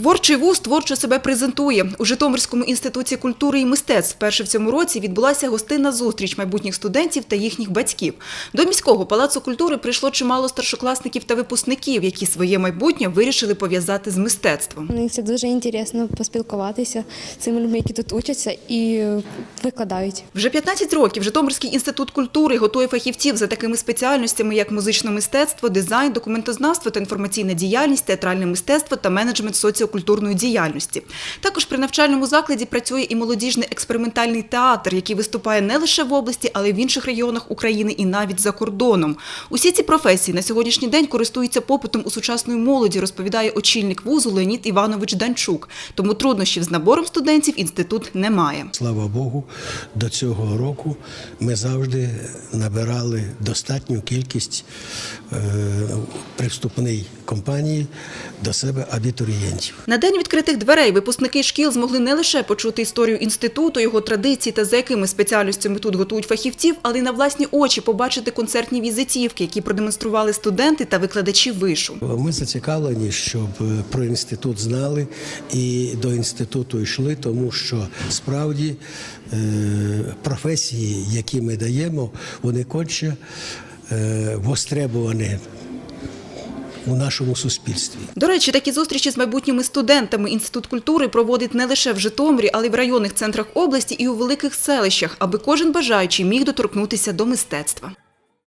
Творчий вуз творчо себе презентує. У Житомирському інституті культури і мистецтв вперше в цьому році відбулася гостинна зустріч майбутніх студентів та їхніх батьків. До міського палацу культури прийшло чимало старшокласників та випускників, які своє майбутнє вирішили пов'язати з мистецтвом. Мені це дуже інтересно поспілкуватися з цими людьми, які тут учаться і викладають. Вже 15 років Житомирський інститут культури готує фахівців за такими спеціальностями, як музичне мистецтво, дизайн, документознавство та інформаційна діяльність, театральне мистецтво та менеджмент соціокультурної діяльності. Також при навчальному закладі працює і молодіжний експериментальний театр, який виступає не лише в області, але й в інших регіонах України і навіть за кордоном. Усі ці професії на сьогоднішній день користуються попитом у сучасної молоді, розповідає очільник вузу Леонід Іванович Данчук. Тому труднощів з набором студентів інститут не має. Слава Богу, до цього року ми завжди набирали достатню кількість при вступній компанії до себе абітурієнтів. На день відкритих дверей випускники шкіл змогли не лише почути історію інституту, його традиції та за якими спеціальностями тут готують фахівців, але й на власні очі побачити концертні візитівки, які продемонстрували студенти та викладачі вишу. Ми зацікавлені, щоб е, про інститут знали і до інституту йшли, тому що справді е, професії, які ми даємо, вони конче е, востребовані у нашому суспільстві. До речі, такі зустрічі з майбутніми студентами інститут культури проводить не лише в Житомирі, але й в районних центрах області і у великих селищах, аби кожен бажаючий міг доторкнутися до мистецтва.